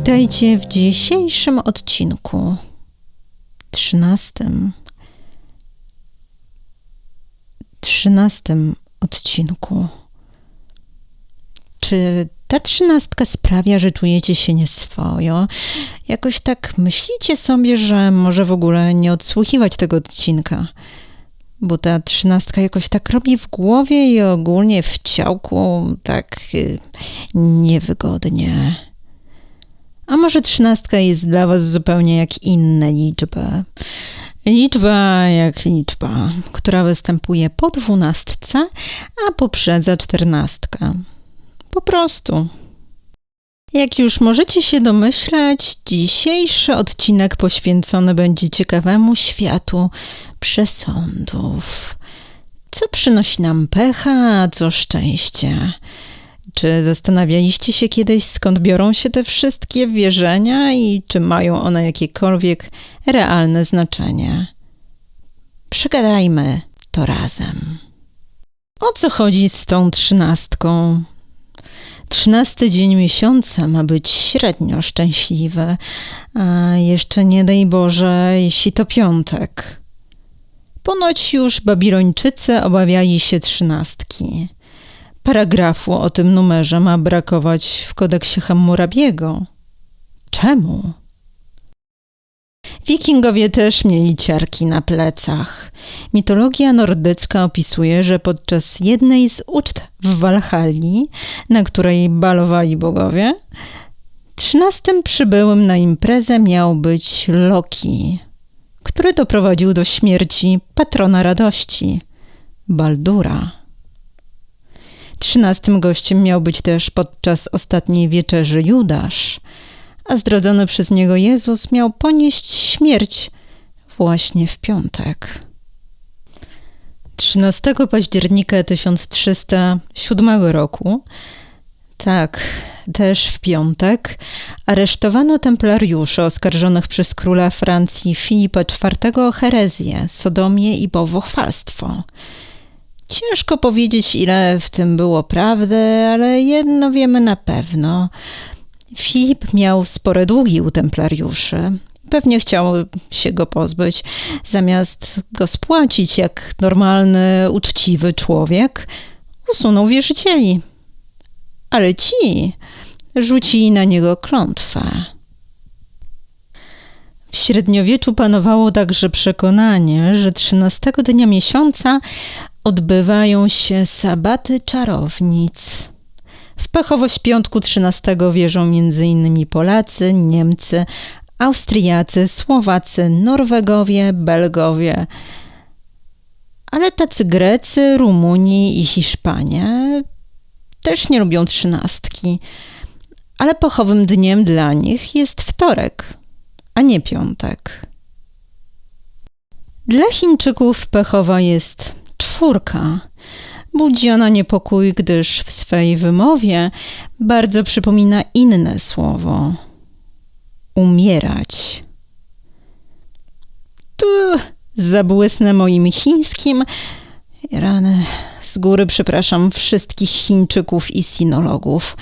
Witajcie w dzisiejszym odcinku. Trzynastym. Trzynastym odcinku. Czy ta trzynastka sprawia, że czujecie się nieswojo? Jakoś tak myślicie sobie, że może w ogóle nie odsłuchiwać tego odcinka? Bo ta trzynastka jakoś tak robi w głowie i ogólnie w ciałku tak y, niewygodnie. A może trzynastka jest dla was zupełnie jak inne liczby? Liczba jak liczba, która występuje po dwunastce, a poprzedza czternastkę. Po prostu. Jak już możecie się domyślać, dzisiejszy odcinek poświęcony będzie ciekawemu światu przesądów. Co przynosi nam pecha, a co szczęście? Czy zastanawialiście się kiedyś, skąd biorą się te wszystkie wierzenia i czy mają one jakiekolwiek realne znaczenie? Przegadajmy to razem. O co chodzi z tą trzynastką? Trzynasty dzień miesiąca ma być średnio szczęśliwy, a jeszcze nie daj Boże, jeśli to piątek. Ponoć już Babilończycy obawiali się trzynastki. Paragrafu o tym numerze ma brakować w kodeksie Hammurabiego. Czemu? Wikingowie też mieli ciarki na plecach. Mitologia nordycka opisuje, że podczas jednej z uczt w Walhalli, na której balowali bogowie, trzynastym przybyłym na imprezę miał być Loki, który doprowadził do śmierci patrona radości, Baldura. Trzynastym gościem miał być też podczas ostatniej wieczerzy Judasz – a zdradzony przez niego Jezus miał ponieść śmierć właśnie w piątek. 13 października 1307 roku, tak, też w piątek, aresztowano templariuszy oskarżonych przez króla Francji Filipa IV o herezję, sodomię i bałwochwalstwo. Ciężko powiedzieć, ile w tym było prawdy, ale jedno wiemy na pewno – Filip miał spore długi u templariuszy. Pewnie chciał się go pozbyć. Zamiast go spłacić jak normalny, uczciwy człowiek, usunął wierzycieli. Ale ci rzucili na niego klątwę. W średniowieczu panowało także przekonanie, że trzynastego dnia miesiąca odbywają się sabaty czarownic. W pechowość piątku 13 wierzą m.in. Polacy, Niemcy, Austriacy, Słowacy, Norwegowie, Belgowie. Ale tacy Grecy, Rumuni i Hiszpanie też nie lubią trzynastki. Ale pechowym dniem dla nich jest wtorek, a nie piątek. Dla Chińczyków pechowa jest czwórka. Budzi ona niepokój, gdyż w swej wymowie bardzo przypomina inne słowo umierać. Tu zabłysnę moim chińskim. Rany, z góry przepraszam wszystkich Chińczyków i sinologów.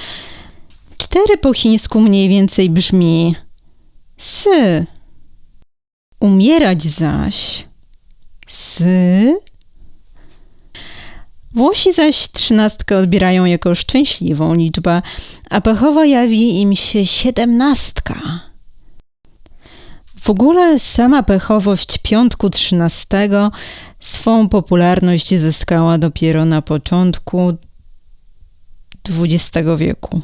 Cztery po chińsku mniej więcej brzmi sy. Umierać zaś sy Włosi zaś trzynastkę odbierają jako szczęśliwą liczbę, a pechowo jawi im się siedemnastka. W ogóle sama pechowość piątku trzynastego swą popularność zyskała dopiero na początku XX wieku.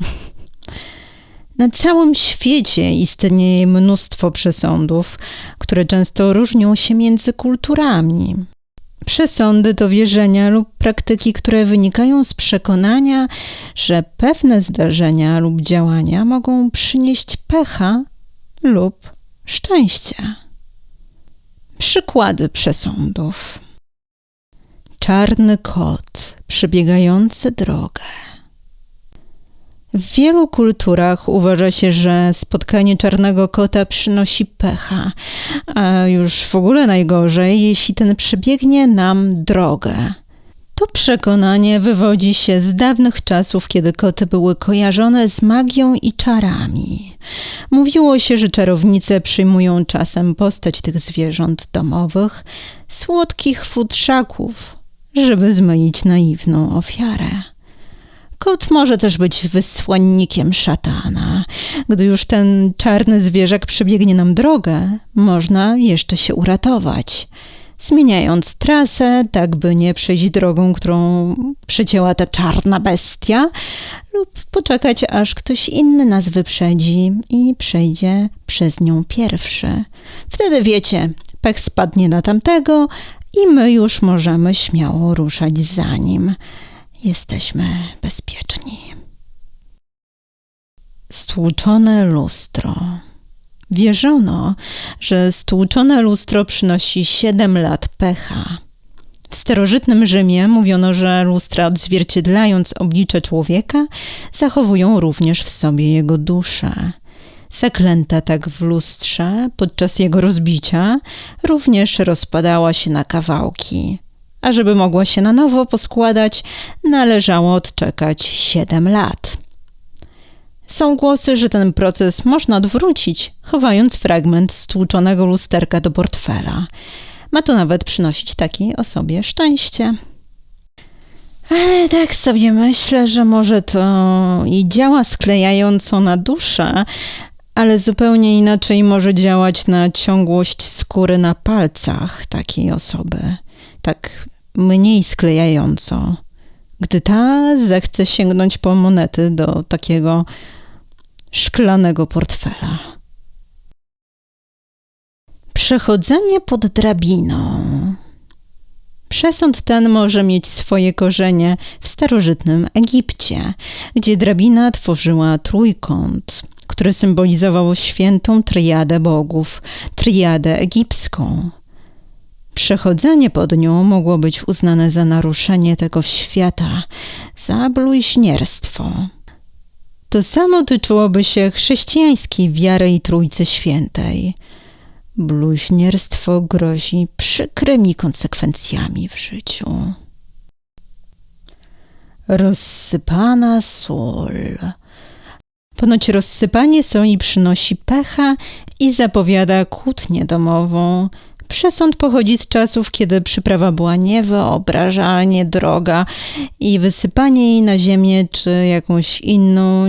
Na całym świecie istnieje mnóstwo przesądów, które często różnią się między kulturami. Przesądy to wierzenia lub praktyki, które wynikają z przekonania, że pewne zdarzenia lub działania mogą przynieść pecha lub szczęście. Przykłady przesądów. Czarny kot przebiegający drogę. W wielu kulturach uważa się, że spotkanie czarnego kota przynosi pecha, a już w ogóle najgorzej, jeśli ten przebiegnie nam drogę. To przekonanie wywodzi się z dawnych czasów, kiedy koty były kojarzone z magią i czarami. Mówiło się, że czarownice przyjmują czasem postać tych zwierząt domowych, słodkich futrzaków, żeby zmylić naiwną ofiarę. Kot może też być wysłannikiem szatana. Gdy już ten czarny zwierzak przebiegnie nam drogę, można jeszcze się uratować. Zmieniając trasę, tak by nie przejść drogą, którą przecięła ta czarna bestia, lub poczekać, aż ktoś inny nas wyprzedzi i przejdzie przez nią pierwszy. Wtedy wiecie, pech spadnie na tamtego i my już możemy śmiało ruszać za nim jesteśmy bezpieczni. Stłuczone lustro. Wierzono, że stłuczone lustro przynosi siedem lat pecha. W starożytnym Rzymie mówiono, że lustra odzwierciedlając oblicze człowieka, zachowują również w sobie jego duszę. Zaklęta tak w lustrze podczas jego rozbicia również rozpadała się na kawałki a żeby mogła się na nowo poskładać, należało odczekać 7 lat. Są głosy, że ten proces można odwrócić, chowając fragment stłuczonego lusterka do portfela. Ma to nawet przynosić takiej osobie szczęście. Ale tak sobie myślę, że może to i działa sklejająco na duszę, ale zupełnie inaczej może działać na ciągłość skóry na palcach takiej osoby. Tak mniej sklejająco, gdy ta zechce sięgnąć po monety do takiego szklanego portfela. Przechodzenie pod drabiną. Przesąd ten może mieć swoje korzenie w starożytnym Egipcie, gdzie drabina tworzyła trójkąt, który symbolizował świętą triadę bogów, triadę egipską. Przechodzenie pod nią mogło być uznane za naruszenie tego świata, za bluźnierstwo. To samo tyczyłoby się chrześcijańskiej wiary i Trójcy Świętej. Bluźnierstwo grozi przykrymi konsekwencjami w życiu. Rozsypana sól. Ponoć rozsypanie soli przynosi pecha i zapowiada kłótnię domową, Przesąd pochodzi z czasów, kiedy przyprawa była niewyobrażalnie droga i wysypanie jej na ziemię czy jakąś inną,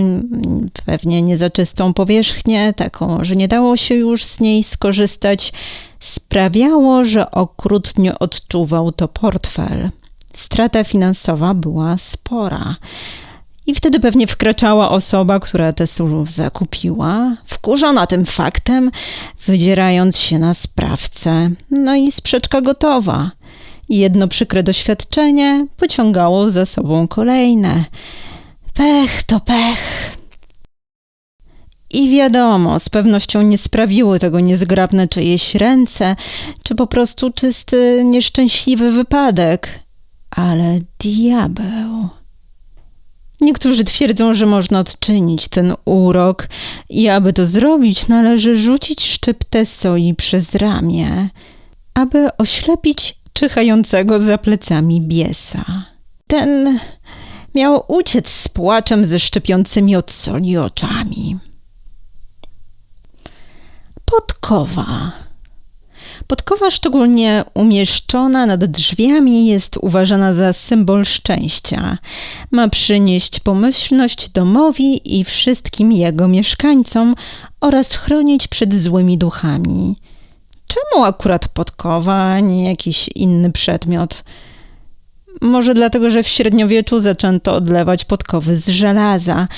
pewnie niezaczystą powierzchnię, taką, że nie dało się już z niej skorzystać, sprawiało, że okrutnie odczuwał to portfel. Strata finansowa była spora. I wtedy pewnie wkraczała osoba, która te sól zakupiła, wkurzona tym faktem, wydzierając się na sprawcę. No i sprzeczka gotowa. Jedno przykre doświadczenie pociągało za sobą kolejne. Pech to pech. I wiadomo, z pewnością nie sprawiły tego niezgrabne czyjeś ręce, czy po prostu czysty, nieszczęśliwy wypadek. Ale diabeł. Niektórzy twierdzą, że można odczynić ten urok i aby to zrobić, należy rzucić szczyptę soi przez ramię, aby oślepić czyhającego za plecami biesa. Ten miał uciec z płaczem ze szczypiącymi od soli oczami. Podkowa. Podkowa szczególnie umieszczona nad drzwiami jest uważana za symbol szczęścia. Ma przynieść pomyślność domowi i wszystkim jego mieszkańcom oraz chronić przed złymi duchami. Czemu akurat podkowa, nie jakiś inny przedmiot? Może dlatego, że w średniowieczu zaczęto odlewać podkowy z żelaza,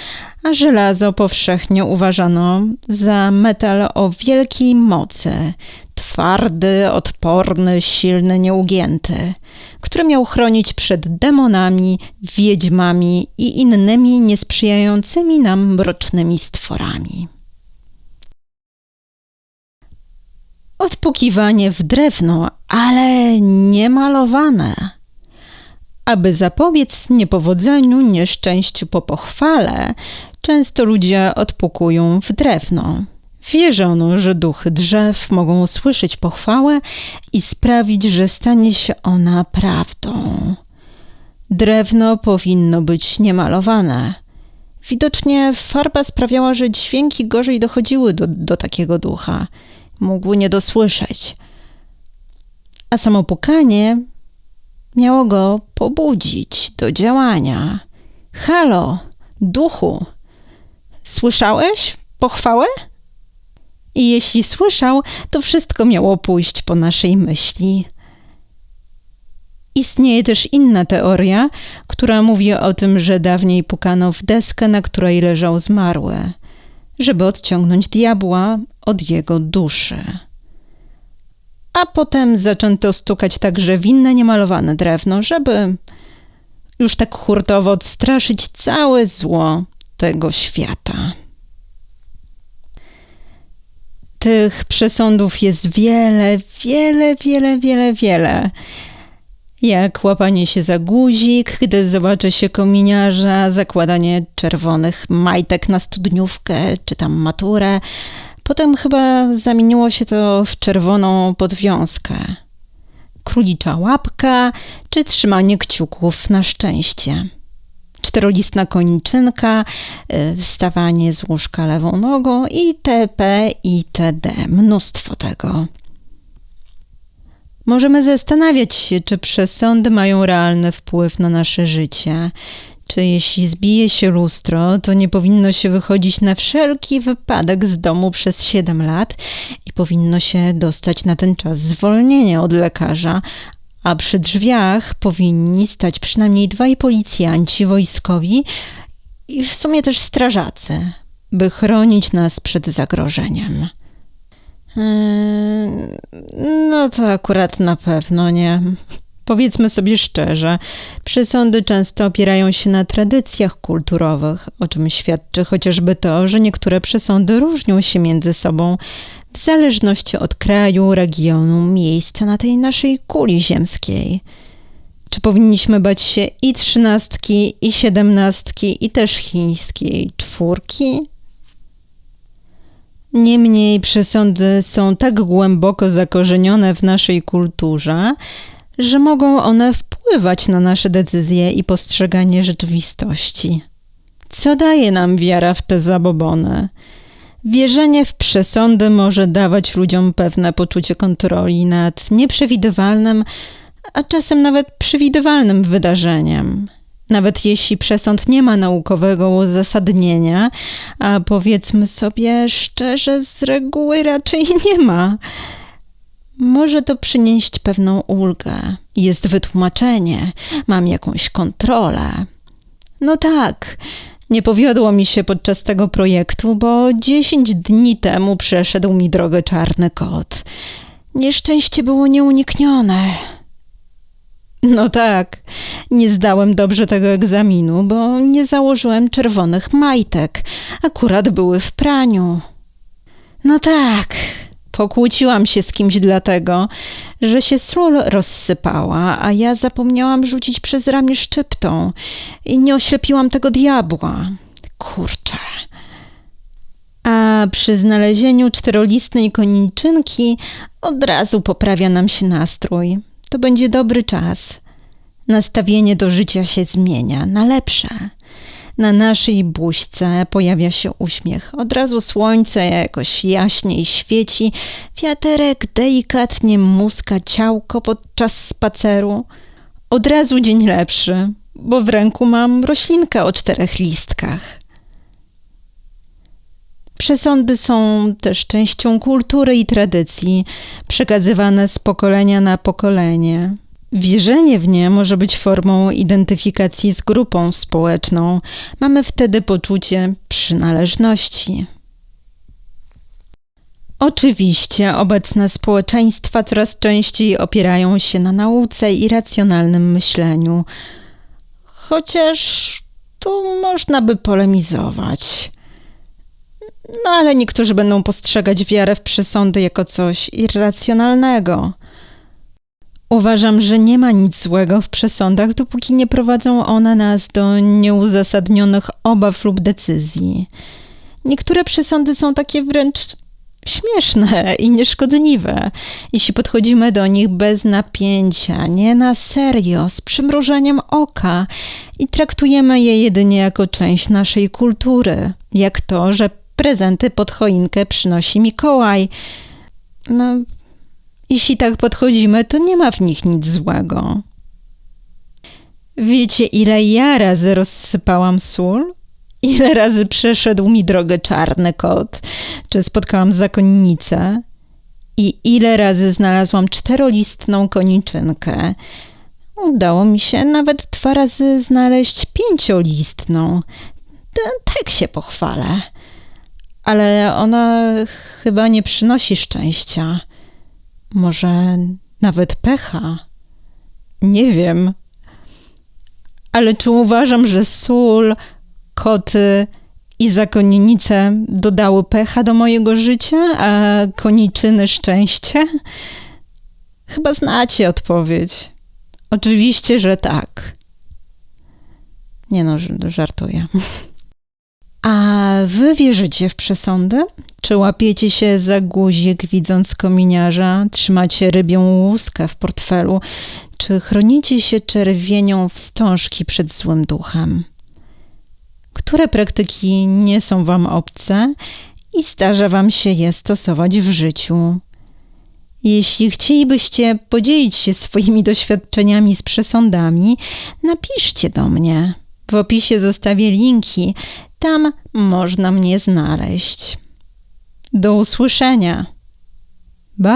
a żelazo powszechnie uważano za metal o wielkiej mocy, twardy, odporny, silny, nieugięty, który miał chronić przed demonami, wiedźmami i innymi niesprzyjającymi nam mrocznymi stworami. Odpukiwanie w drewno, ale nie malowane. Aby zapobiec niepowodzeniu, nieszczęściu po pochwale, często ludzie odpukują w drewno. Wierzono, że duchy drzew mogą usłyszeć pochwałę i sprawić, że stanie się ona prawdą. Drewno powinno być niemalowane. Widocznie farba sprawiała, że dźwięki gorzej dochodziły do, do takiego ducha. Mógł nie dosłyszeć. A samo pukanie miało go pobudzić do działania. Halo, duchu, słyszałeś pochwałę? I jeśli słyszał, to wszystko miało pójść po naszej myśli. Istnieje też inna teoria, która mówi o tym, że dawniej pukano w deskę, na której leżał zmarły, żeby odciągnąć diabła od jego duszy. A potem zaczęto stukać także w inne niemalowane drewno, żeby już tak hurtowo odstraszyć całe zło tego świata. Tych przesądów jest wiele, wiele, wiele, wiele, wiele. Jak łapanie się za guzik, gdy zobaczy się kominiarza, zakładanie czerwonych majtek na studniówkę czy tam maturę. Potem chyba zamieniło się to w czerwoną podwiązkę. Królicza łapka czy trzymanie kciuków na szczęście czterolistna koniczynka, y, wstawanie z łóżka lewą nogą itp. itd. Mnóstwo tego. Możemy zastanawiać się, czy przesądy mają realny wpływ na nasze życie. Czy jeśli zbije się lustro, to nie powinno się wychodzić na wszelki wypadek z domu przez 7 lat i powinno się dostać na ten czas zwolnienie od lekarza, a przy drzwiach powinni stać przynajmniej dwaj policjanci wojskowi i w sumie też strażacy, by chronić nas przed zagrożeniem. Eee, no to akurat na pewno nie. Powiedzmy sobie szczerze, przesądy często opierają się na tradycjach kulturowych, o czym świadczy chociażby to, że niektóre przesądy różnią się między sobą w zależności od kraju, regionu, miejsca na tej naszej kuli ziemskiej. Czy powinniśmy bać się i trzynastki, i siedemnastki, i też chińskiej czwórki? Niemniej przesądy są tak głęboko zakorzenione w naszej kulturze, że mogą one wpływać na nasze decyzje i postrzeganie rzeczywistości. Co daje nam wiara w te zabobony? Wierzenie w przesądy może dawać ludziom pewne poczucie kontroli nad nieprzewidywalnym, a czasem nawet przewidywalnym wydarzeniem. Nawet jeśli przesąd nie ma naukowego uzasadnienia, a powiedzmy sobie szczerze, z reguły raczej nie ma. Może to przynieść pewną ulgę. Jest wytłumaczenie, mam jakąś kontrolę. No tak, nie powiodło mi się podczas tego projektu, bo 10 dni temu przeszedł mi drogę czarny kot. Nieszczęście było nieuniknione. No tak, nie zdałem dobrze tego egzaminu, bo nie założyłem czerwonych majtek. Akurat były w praniu. No tak, Pokłóciłam się z kimś dlatego, że się sól rozsypała, a ja zapomniałam rzucić przez ramię szczyptą i nie oślepiłam tego diabła. Kurczę. A przy znalezieniu czterolistnej koniczynki od razu poprawia nam się nastrój. To będzie dobry czas. Nastawienie do życia się zmienia na lepsze. Na naszej buźce pojawia się uśmiech. Od razu słońce jakoś jaśniej świeci, wiaterek delikatnie muska ciałko podczas spaceru. Od razu dzień lepszy, bo w ręku mam roślinkę o czterech listkach. Przesądy są też częścią kultury i tradycji, przekazywane z pokolenia na pokolenie. Wierzenie w nie może być formą identyfikacji z grupą społeczną. Mamy wtedy poczucie przynależności. Oczywiście obecne społeczeństwa coraz częściej opierają się na nauce i racjonalnym myśleniu, chociaż tu można by polemizować. No ale niektórzy będą postrzegać wiarę w przesądy jako coś irracjonalnego. Uważam, że nie ma nic złego w przesądach, dopóki nie prowadzą one nas do nieuzasadnionych obaw lub decyzji. Niektóre przesądy są takie wręcz śmieszne i nieszkodliwe, jeśli podchodzimy do nich bez napięcia, nie na serio, z przymrużeniem oka i traktujemy je jedynie jako część naszej kultury, jak to, że prezenty pod choinkę przynosi Mikołaj. No, jeśli tak podchodzimy, to nie ma w nich nic złego. Wiecie, ile ja razy rozsypałam sól? Ile razy przeszedł mi drogę czarny kot? Czy spotkałam zakonnicę? I ile razy znalazłam czterolistną koniczynkę? Udało mi się nawet dwa razy znaleźć pięciolistną. Tak się pochwalę. Ale ona chyba nie przynosi szczęścia. Może nawet pecha. Nie wiem. Ale czy uważam, że sól, koty i zakonnice dodały pecha do mojego życia, a koniczyny szczęście? Chyba znacie odpowiedź. Oczywiście, że tak. Nie no, żartuję. Wy wierzycie w przesądy? Czy łapiecie się za guzik, widząc kominiarza? Trzymacie rybią łuskę w portfelu? Czy chronicie się czerwienią wstążki przed złym duchem? Które praktyki nie są wam obce i zdarza wam się je stosować w życiu? Jeśli chcielibyście podzielić się swoimi doświadczeniami z przesądami, napiszcie do mnie. W opisie zostawię linki, tam można mnie znaleźć. Do usłyszenia. Bye.